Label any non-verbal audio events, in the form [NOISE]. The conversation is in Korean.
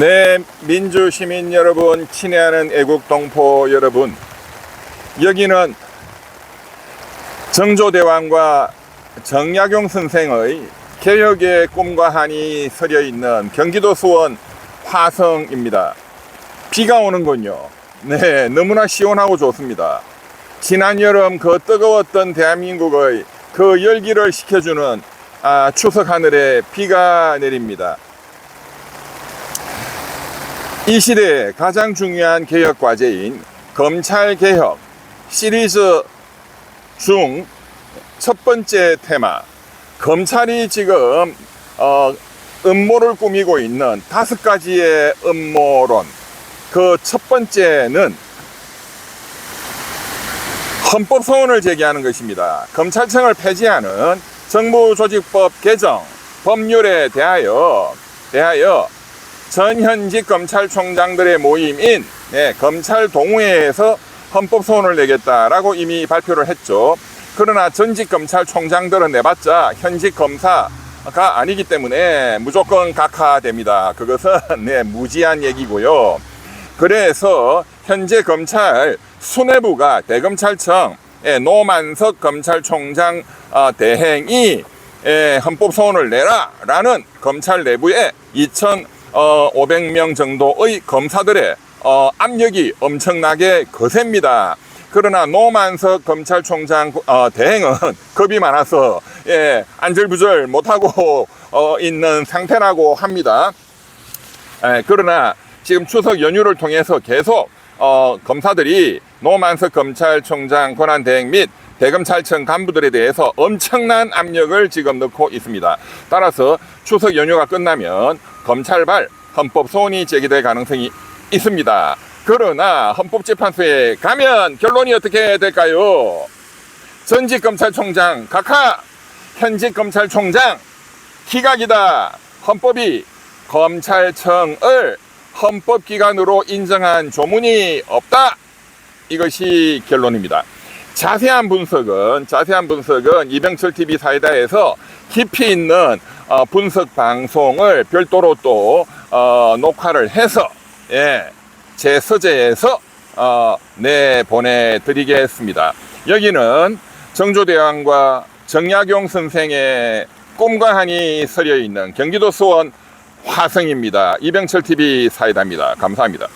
네, 민주 시민 여러분, 친애하는 애국 동포 여러분, 여기는 정조대왕과 정약용 선생의 개혁의 꿈과 한이 서려 있는 경기도 수원 화성입니다. 비가 오는군요. 네, 너무나 시원하고 좋습니다. 지난 여름 그 뜨거웠던 대한민국의 그 열기를 식혀주는 아, 추석 하늘에 비가 내립니다. 이 시대의 가장 중요한 개혁 과제인 검찰 개혁 시리즈 중 첫 번째 테마 검찰이 지금 어, 음모를 꾸미고 있는 다섯 가지의 음모론 그 첫 번째는 헌법 소원을 제기하는 것입니다. 검찰청을 폐지하는 정부조직법 개정 법률에 대하여 대하여 전현직 검찰총장들의 모임인 네, 검찰 동호회에서 헌법 소원을 내겠다라고 이미 발표를 했죠. 그러나 전직 검찰총장들은 내봤자 현직 검사가 아니기 때문에 무조건 각하됩니다. 그것은 네, 무지한 얘기고요. 그래서 현재 검찰 수뇌부가 대검찰청 예, 노만석 검찰총장 어, 대행이 예, 헌법 소원을 내라라는 검찰 내부 에 2,500명 정도의 검사들의 어, 압력이 엄청나게 거셉니다. 그러나 노만석 검찰총장 어, 대행은 [LAUGHS] 겁이 많아서 예, 안절부절 못하고 어, 있는 상태라고 합니다. 예, 그러나 지금 추석 연휴를 통해서 계속 어, 검사들이 노만석 검찰총장 권한대행 및 대검찰청 간부들에 대해서 엄청난 압력을 지금 넣고 있습니다. 따라서 추석 연휴가 끝나면 검찰발 헌법 소원이 제기될 가능성이 있습니다. 그러나 헌법재판소에 가면 결론이 어떻게 될까요? 전직 검찰총장 각하, 현직 검찰총장 기각이다. 헌법이 검찰청을 헌법기관으로 인정한 조문이 없다. 이것이 결론입니다. 자세한 분석은 자세한 분석은 이병철 TV 사이다에서 깊이 있는 어, 분석 방송을 별도로 또 어, 녹화를 해서 예, 제 서재에서 어, 내 보내 드리겠습니다. 여기는 정조대왕과 정약용 선생의 꿈과 한이 서려 있는 경기도 수원 화성입니다. 이병철 TV 사이다입니다. 감사합니다.